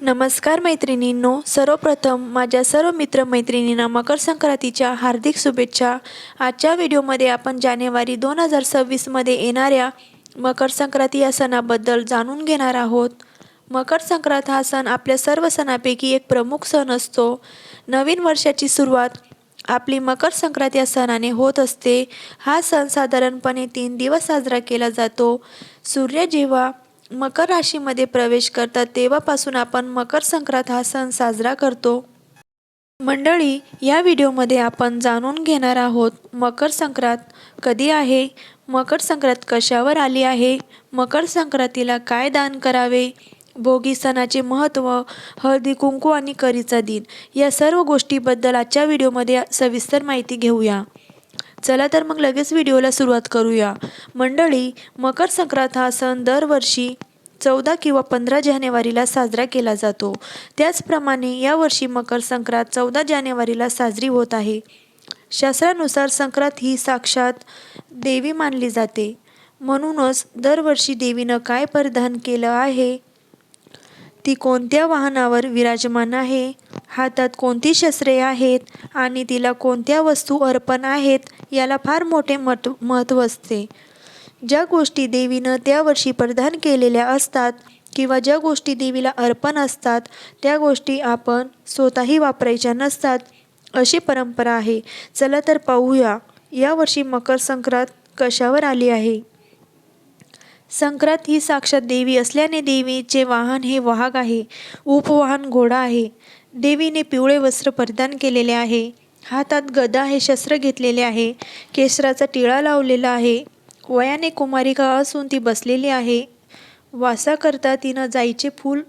नमस्कार मैत्रिणींनो सर्वप्रथम माझ्या सर्व मित्रमैत्रिणींना मकर संक्रांतीच्या हार्दिक शुभेच्छा. आजच्या व्हिडिओमध्ये आपण जानेवारी दोन हजार सव्वीसमध्ये येणाऱ्या मकर संक्रांती या सणाबद्दल जाणून घेणार आहोत. मकर संक्रांत हा सण आपल्या सर्व सणापैकी एक प्रमुख सण असतो. नवीन वर्षाची सुरुवात आपली मकर संक्रांत या सणाने होत असते. हा सण साधारणपणे तीन दिवस साजरा केला जातो. सूर्य जेव्हा मकर राशीमध्ये प्रवेश करतात तेव्हापासून आपण मकर संक्रांत हा सण साजरा करतो. मंडळी या व्हिडिओमध्ये आपण जाणून घेणार आहोत मकर संक्रांत कधी आहे मकर संक्रांत कशावर आली आहे मकर संक्रांतीला काय दान करावे भोगी सणाचे महत्त्व हळदी कुंकू आणि करीचा दिन या सर्व गोष्टीबद्दल आजच्या व्हिडिओमध्ये सविस्तर माहिती घेऊया. चला तर मग लगेच व्हिडिओला सुरुवात करूया. मंडळी मकर संक्रांत हा सण दरवर्षी चौदा किंवा पंधरा जानेवारीला साजरा केला जातो. त्याचप्रमाणे यावर्षी मकर संक्रांत चौदा जानेवारीला साजरी होत आहे. शास्त्रानुसार संक्रांत ही साक्षात देवी मानली जाते. म्हणूनच दरवर्षी देवीनं काय परिधान केलं आहे? ती कोणत्या वाहनावर विराजमान आहे? हातात कोणती शस्त्रे आहेत? आणि तिला कोणत्या वस्तू अर्पण आहेत? याला फार मोठे महत्त्व महत्त्व असते. ज्या गोष्टी देवीनं त्या वर्षी प्रदान केलेल्या असतात किंवा ज्या गोष्टी देवीला अर्पण असतात त्या गोष्टी आपण स्वतःही वापरायच्या नसतात अशी परंपरा आहे. चला तर पाहूया यावर्षी मकर संक्रांत कशावर आली आहे? संक्रांत ही साक्षात देवी असल्याने देवीचे वाहन हे वाहक आहे उपवाहन घोडा आहे. देवीने पिवळे वस्त्र परिधान केलेले आहे. हातात गदा हे शस्त्र घेतलेले आहे. केसराचा टिळा लावलेला आहे. वयाने कुमारिका असून ती बसलेली आहे. वासाकरता तिनं जाईचे फूल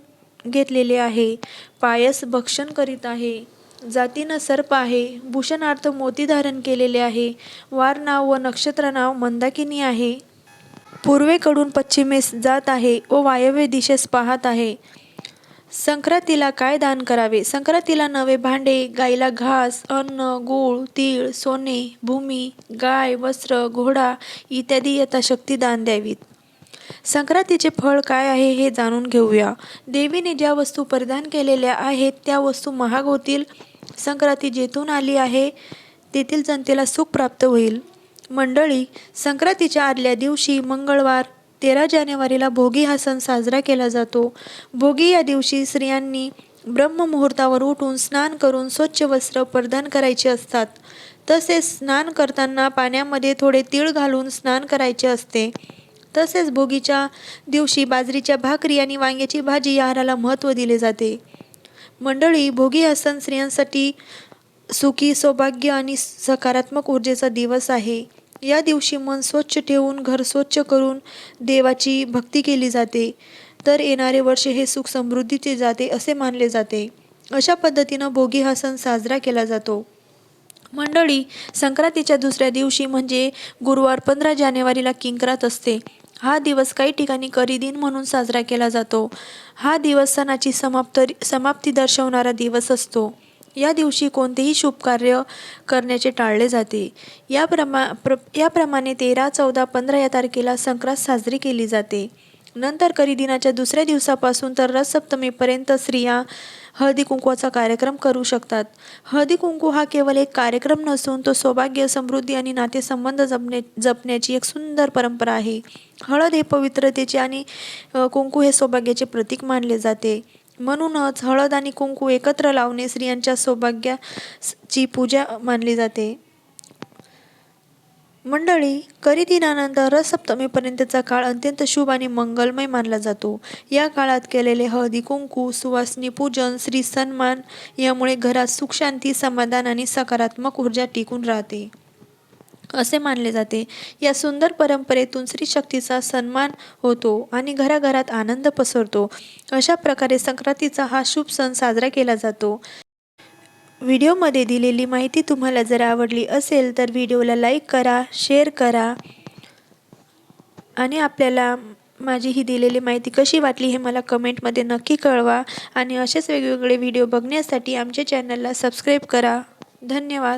घेतलेले आहे. पायस भक्षण करीत आहे. जातीनं सर्प आहे. भूषणार्थ मोती धारण केलेले आहे. वार नाव व नक्षत्र नाव मंदाकिनी आहे. पूर्वेकडून पश्चिमेस जात आहे. व वायव्य दिशेस पाहत आहे. संक्रांतीला काय दान करावे? संक्रांतीला नवे भांडे गाईला घास अन्न गूळ तीळ सोने भूमी गाय वस्त्र घोडा इत्यादी यथाशक्ती दान द्यावीत. संक्रांतीचे फळ काय आहे हे जाणून घेऊया. देवीने ज्या वस्तू परिधान केलेल्या आहेत त्या वस्तू महाग होतील. संक्रांती जेथून आली आहे तेथील जनतेला सुख प्राप्त होईल. मंडळी संक्रांतीच्या आदल्या दिवशी मंगळवार तेरा जानेवारीला भोगी हा सण साजरा केला जातो. भोगी या दिवशी स्त्रियांनी ब्रह्ममुहूर्तावर उठून स्नान करून स्वच्छ वस्त्र परिधान करायचे असतात. तसेच स्नान करताना पाण्यामध्ये थोडे तीळ घालून स्नान करायचे असते. तसेच भोगीच्या दिवशी बाजरीच्या भाकरी आणि वांग्याची भाजी या आहाराला महत्त्व दिले जाते. मंडळी भोगी हा सण स्त्रियांसाठी सुखी सौभाग्य आणि सकारात्मक ऊर्जेचा दिवस आहे. या दिवशी मन स्वच्छ ठेवून घर स्वच्छ करून देवाची भक्ती केली जाते. तर येणारे वर्ष हे सुख समृद्धीचे जाते असे मानले जाते. अशा पद्धतीनं भोगी हा सण साजरा केला जातो. मंडळी संक्रांतीच्या दुसऱ्या दिवशी म्हणजे गुरुवार पंधरा जानेवारीला किंकरात असते. हा दिवस काही ठिकाणी करी दिन म्हणून साजरा केला जातो. हा दिवस सणाची समाप्त समाप्ती दर्शवणारा दिवस असतो. या दिवशी कोणतेही शुभ कार्य करण्याचे टाळले जाते. या प्रमा प्र याप्रमाणे तेरा चौदा पंधरा या तारखेला संक्रांत साजरी केली जाते. नंतर करी दिनाच्या दुसऱ्या दिवसापासून तर रथसप्तमीपर्यंत स्त्रिया हळदी कुंकवाचा कार्यक्रम करू शकतात. हळदी कुंकू हा केवळ एक कार्यक्रम नसून तो सौभाग्य समृद्धी आणि नातेसंबंध जपणे जपण्याची एक सुंदर परंपरा आहे. हळद हे पवित्रतेचे आणि कुंकू हे सौभाग्याचे प्रतीक मानले जाते. म्हणूनच हळद आणि कुंकू एकत्र लावणे स्त्रियांच्या सौभाग्याची पूजा मानली जाते. मंडळी करी दिनानंतर रथसप्तमीपर्यंतचा काळ अत्यंत शुभ आणि मंगलमय मानला जातो. या काळात केलेले हळदी कुंकू सुवासनी पूजन श्री सन्मान यामुळे घरात सुख शांती समाधान आणि सकारात्मक ऊर्जा टिकून राहते. असे मानले जाते. या सुंदर परंपरेतून स्त्री शक्तीचा सन्मान होतो आणि घराघरात आनंद पसरतो. अशा प्रकारे संक्रांतीचा हा शुभ सण साजरा केला जातो. व्हिडिओमध्ये दिलेली माहिती तुम्हाला जर आवडली असेल तर व्हिडिओला लाईक करा शेअर करा आणि आपल्याला माझी ही दिलेली माहिती कशी वाटली हे मला कमेंटमध्ये नक्की कळवा आणि असेच वेगवेगळे व्हिडिओ बघण्यासाठी आमच्या चॅनलला सबस्क्राईब करा. धन्यवाद.